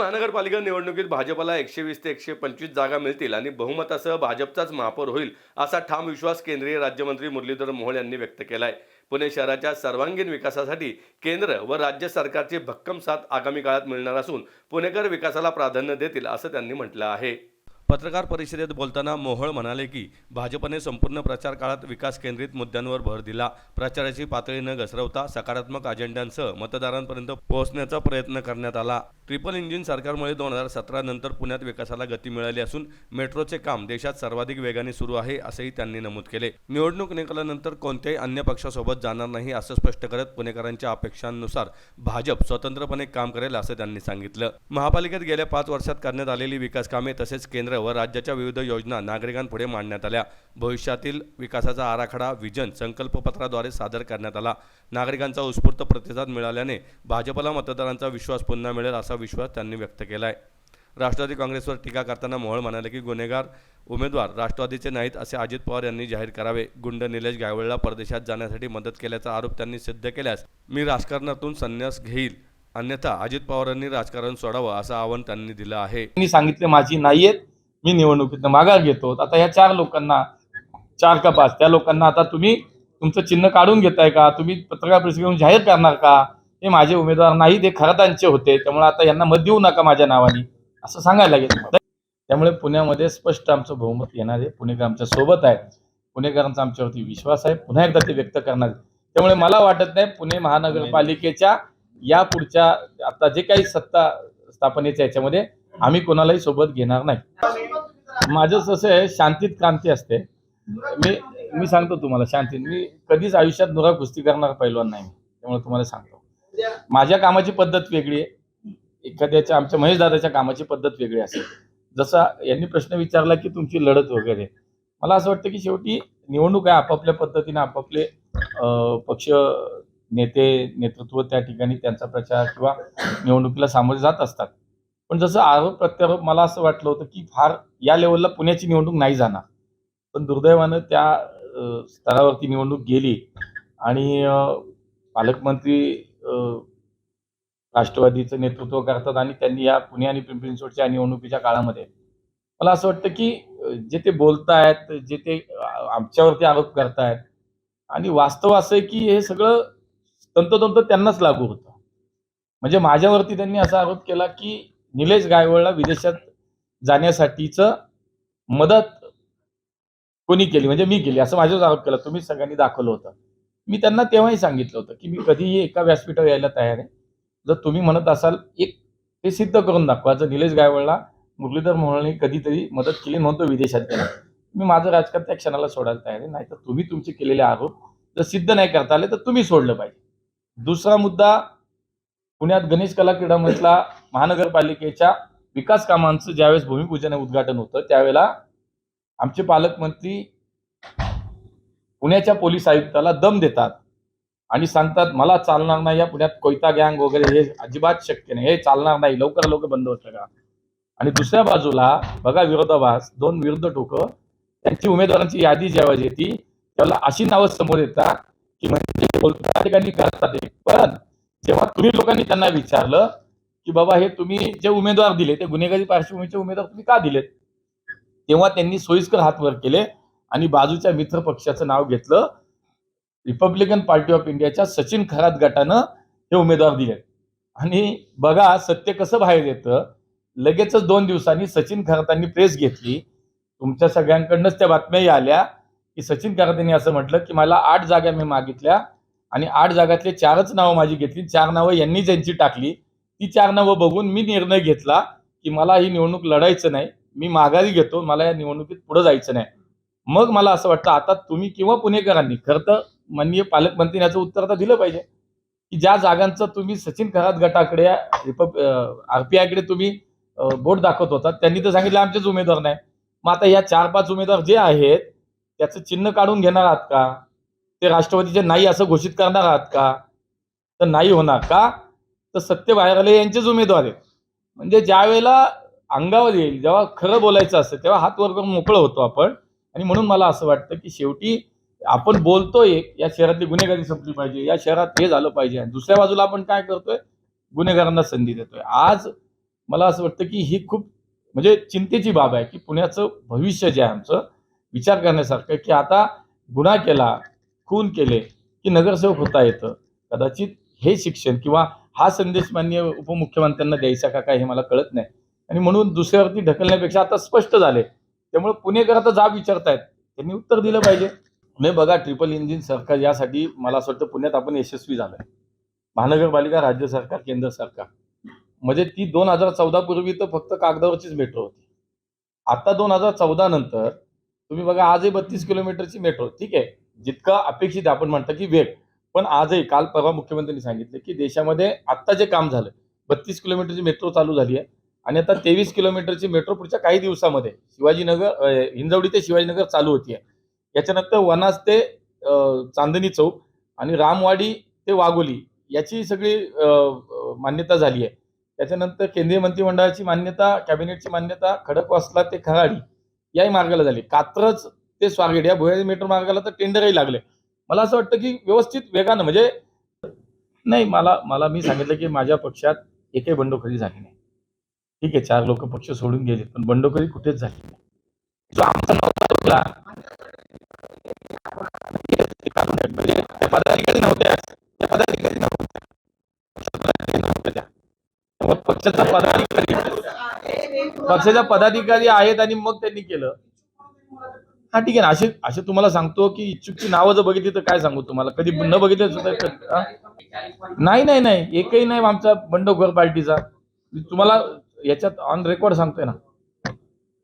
महानगरपालिका निवडणुकीत भाजपला एकशे वीस ते एकशे पंचवीस जागा मिळतील आणि बहुमतासह भाजपचाच महापौर होईल असा ठाम विश्वास केंद्रीय राज्यमंत्री मुरलीधर मोहोळ यांनी व्यक्त केलाय. पुणे शहराच्या सर्वांगीण विकासासाठी केंद्र व राज्य सरकारची भक्कम साथ आगामी काळात मिळणार असून पुणेकर विकासाला प्राधान्य देतील असं त्यांनी म्हटलं आहे. पत्रकार परिषदेत बोलताना मोहोळ म्हणाले की भाजपने संपूर्ण प्रचार काळात विकास केंद्रित मुद्द्यांवर भर दिला. प्रचाराची पातळी न घसरवता सकारात्मक अजेंड्यांसह मतदारांपर्यंत पोहोचण्याचा प्रयत्न करण्यात आला. ट्रिपल इंजिन सरकारमुळे दोन हजार सतरा नंतर पुण्यात विकासाला गती मिळाली असून मेट्रोचे काम देशात सर्वाधिक वेगाने सुरू आहे असंही त्यांनी नमूद केले. निवडणूक निकालानंतर कोणत्याही अन्य पक्षासोबत जाणार नाही असं स्पष्ट करत पुणेकरांच्या अपेक्षांनुसार भाजप स्वतंत्रपणे काम करेल असं त्यांनी सांगितलं. महापालिकेत गेल्या पाच वर्षात करण्यात आलेली विकास कामे तसेच केंद्र व राज्याच्या विविध योजना नागरिकांपुढे मांडण्यात आल्या. भविष्यातील विकासाचा आराखडा विजन संकल्पपत्राद्वारे सादर करण्यात आला. नागरिकांचा उत्स्फूर्त प्रतिसाद मिळाल्याने भाजपला मतदारांचा विश्वास पुन्हा मिळेल असा विश्वास त्यांनी व्यक्त केलाय. राष्ट्रवादी काँग्रेसवर टीका करताना मोहोळ म्हणाले की गुन्हेगार उमेदवार राष्ट्रवादीचे नाहीत असे अजित पवार यांनी जाहीर करावे. गुंड निलेश गायवळला परदेशात जाण्यासाठी मदत केल्याचा आरोप त्यांनी सिद्ध केल्यास मी राजकारणातून संन्यास घेईल. अन्यथा अजित पवारांनी राजकारण सोडावं असं आवाहन त्यांनी दिलं आहे. मी सांगितले माझी नाही आहेत मी निवडणुकीतनं माघार घेतो. आता या चार लोकांना चार का पाच त्या लोकांना आता तुम्ही तुमचं चिन्ह काढून घेताय का? तुम्ही पत्रकार परिषद घेऊन जाहीर करणार का? हे माझे उमेदवार नाही ते खरतांचे होते. त्यामुळे आता यांना मत देऊ नका माझ्या नावाने. असं सांगायला लागेल. त्यामुळे पुण्यामध्ये स्पष्ट आमचं बहुमत येणार आहे. पुणेकर आमच्यासोबत आहे पुणेकरांचा आमच्यावरती विश्वास आहे. पुन्हा एकदा ते व्यक्त करणार त्यामुळे मला वाटत नाही पुणे महानगरपालिकेच्या या पुढच्या आता जे काही सत्ता स्थापनेच्या याच्यामध्ये आम्ही कोणालाही सोबत घेणार नाही. माझं कसं आहे शांतीत क्रांती असते. मी मी सांगतो तुम्हाला शांतीत. मी कधीच आयुष्यात नुरा कुस्ती करणार पैलवान नाही मी. त्यामुळे तुम्हाला सांगतो. माझ्या कामाची पद्धत वेगळी आहे. एखाद्याच्या आमच्या महेश दादाच्या कामाची पद्धत वेगळी असेल. जसा यांनी प्रश्न विचारला की तुमची लढत वगैरे. मला असं वाटतं की शेवटी निवडणूक आहे आपापल्या पद्धतीने आपापले पक्ष नेते नेतृत्व त्या ठिकाणी त्यांचा प्रचार किंवा निवडणुकीला सामोरे जात असतात. पण जसं आरोप प्रत्यारोप मला असं वाटलं होतं की फार या लेवलला पुण्याची निवडणूक नाही जाणार. पण दुर्दैवानं त्या स्तरावरती निवडणूक गेली आणि पालकमंत्री राष्ट्रवादीचं नेतृत्व करतात आणि त्यांनी या पुणे आणि पिंपरी चिंचवडच्या निवडणुकीच्या काळामध्ये मला असं वाटतं की जे ते बोलतायत जे ते आमच्यावरती आरोप करतायत आणि वास्तव असं आहे की हे सगळं तंतोतंत त्यांनाच लागू होतं. म्हणजे माझ्यावरती त्यांनी असा आरोप केला की निलेश गायवळला विदेशात जाण्यासाठीच मदत कोणी केली? म्हणजे मी केली. असं माझ्यावर आरोप केला. तुम्ही सगळ्यांनी दाखवलं होतं. मी त्यांना तेव्हाही सांगितलं होतं की मी कधीही एका व्यासपीठावर यायला तयार आहे. जर तुम्ही म्हणत असाल एक ते सिद्ध करून दाखवा. जर निलेश गायवळला मुरलीधर मोहोळने कधीतरी मदत केली म्हणतो विदेशात गेला. मी माझं राजकारण त्या क्षणाला सोडायला तयार आहे. नाहीतर तुम्ही तुमचे केलेले आरोप जर सिद्ध नाही करता आले तर तुम्ही सोडलं पाहिजे. दुसरा मुद्दा पुण्यात गणेश कला क्रीडा मंचला महानगरपालिकेच्या विकास कामांचं ज्यावेळेस भूमिपूजन उद्घाटन होतं त्यावेळेला आमचे पालकमंत्री पुण्याच्या पोलीस आयुक्ताला दम देतात आणि सांगतात मला चालणार नाही या पुण्यात कोयता गँग वगैरे हे अजिबात शक्य नाही हे चालणार नाही लवकर लवकर बंद होतं का आणि दुसऱ्या बाजूला बघा विरोधाभास दोन विरुद्ध टोक त्यांची उमेदवारांची यादी जेव्हा येते त्याला अशी नावं समोर येतात की म्हणजे बोलतात ठिकाणी करतात पण जेव्हा तुम्ही लोकांनी त्यांना विचारलं की बाबा हे तुम्ही जे उमेदवार दिले ते गुन्हेगारी पार्श्वभूमीचे उमेदवार तुम्ही का दिलेत? तेव्हा त्यांनी सोयीस्कर हातवर केले आणि बाजूच्या मित्र पक्षाचं नाव घेतलं. रिपब्लिकन पार्टी ऑफ इंडियाच्या सचिन खरात गटानं हे उमेदवार दिले आणि बघा सत्य कसं बाहेर येतं? लगेचच दोन दिवसांनी सचिन खरातांनी प्रेस घेतली. तुमच्या सगळ्यांकडनंच त्या बातम्याही आल्या की सचिन खरातांनी असं म्हटलं की मला आठ जागा मी मागितल्या आणि आठ जागातले चारच नावं माझी घेतली. चार नावं यांनी ज्यांची टाकली ती चार नावं बघून मी निर्णय घेतला की मला ही निवडणूक लढायचं नाही. मी माघारी घेतो मला या निवडणुकीत पुढे जायचं नाही. मग मला असं वाटतं आता तुम्ही किंवा पुणेकरांनी खरं तर माननीय पालकमंत्री याचं उत्तर तर दिलं पाहिजे की ज्या जागांचं तुम्ही सचिन खरात गटाकडे रिपब आरपीआयकडे तुम्ही बोट दाखवत होता त्यांनी तर सांगितलं आमचेच उमेदवार नाही. मग आता या चार पाच उमेदवार जे आहेत त्याचं चिन्ह काढून घेणार आहात का? ते राष्ट्रवादीचे नाही असं घोषित करणार आहात का? तर नाही होणार का? तर सत्य बाहेर आले यांचेच उमेदवार आहेत. म्हणजे ज्या वेळेला अंगावर येईल जेव्हा खरं बोलायचं असतं तेव्हा हात वर करून मोकळं होतो आपण. आणि म्हणून मला असं वाटतं की शेवटी आपण बोलतोय या शहरातली गुन्हेगारी संपली पाहिजे या शहरात हे झालं पाहिजे. आणि दुसऱ्या बाजूला आपण काय करतोय? गुन्हेगारांना संधी देतोय. आज मला असं वाटतं की ही खूप म्हणजे चिंतेची बाब आहे की पुण्याचं भविष्य जे आहे आमचं विचार करण्यासारखं आहे की आता गुन्हा केला खून केले की नगरसेवक होता येतं. कदाचित हे शिक्षण किंवा हा संदेश मान्य उपमुख्यमंत्र्यांना द्यायचा का काय हे मला कळत नाही. आणि म्हणून दुसऱ्यावरती ढकलण्यापेक्षा आता स्पष्ट झाले. त्यामुळे पुणेकर आता जाब विचारतायत. त्यांनी उत्तर दिलं पाहिजे. नाही बघा ट्रिपल इंजिन सरकार यासाठी मला असं वाटतं पुण्यात आपण यशस्वी झालोय. महानगरपालिका राज्य सरकार केंद्र सरकार. म्हणजे ती दोन हजार चौदा पूर्वी तर फक्त कागदावरचीच मेट्रो होती. आता दोन हजार चौदा नंतर तुम्ही बघा आजही बत्तीस किलोमीटरची मेट्रो ठीक आहे. जितका अपेक्षित आपण म्हणतो की वेग. पण आजही काल परवा मुख्यमंत्र्यांनी सांगितलं की देशामध्ये आत्ता जे काम झालं बत्तीस किलोमीटरची मेट्रो चालू झाली आहे आणि आता तेवीस किलोमीटरची मेट्रो पुढच्या काही दिवसामध्ये शिवाजीनगर हिंजवडी ते शिवाजीनगर चालू होती आहे. याच्यानंतर वनाज ते चांदणी चौक आणि रामवाडी ते वाघोली याची सगळी मान्यता झाली आहे. त्याच्यानंतर केंद्रीय मंत्रिमंडळाची मान्यता कॅबिनेटची मान्यता खडकवासला ते खराडी याही मार्गाला झाली. कात्रज ते स्वारगेट या भुयारी मेट्रो मार्गाला तर टेंडरही लागले. मला असं वाटतं की व्यवस्थित वेगानं म्हणजे नाही मला मला मी सांगितलं की माझ्या पक्षात एकही बंडखोरी झाली नाही. ठीक आहे चार लोक पक्ष सोडून गेले पण बंडखोरी कुठेच झाली नाही. जो आमचा पदाधिकारी नव्हत्या. पदाधिकारी नव्हत्या. पक्षाचा पदाधिकारी पक्षाच्या पदाधिकारी आहेत आणि मग त्यांनी केलं. हा ठीक आहे ना. असे असे तुम्हाला सांगतो की इच्छुकची नावं जर बघितली तर काय सांगू तुम्हाला? कधी न बघितलं सुद्धा नाही नाही नाही. एकही नाही आमचा बंडखोर पार्टीचा. मी तुम्हाला याच्यात ऑन रेकॉर्ड सांगतोय ना.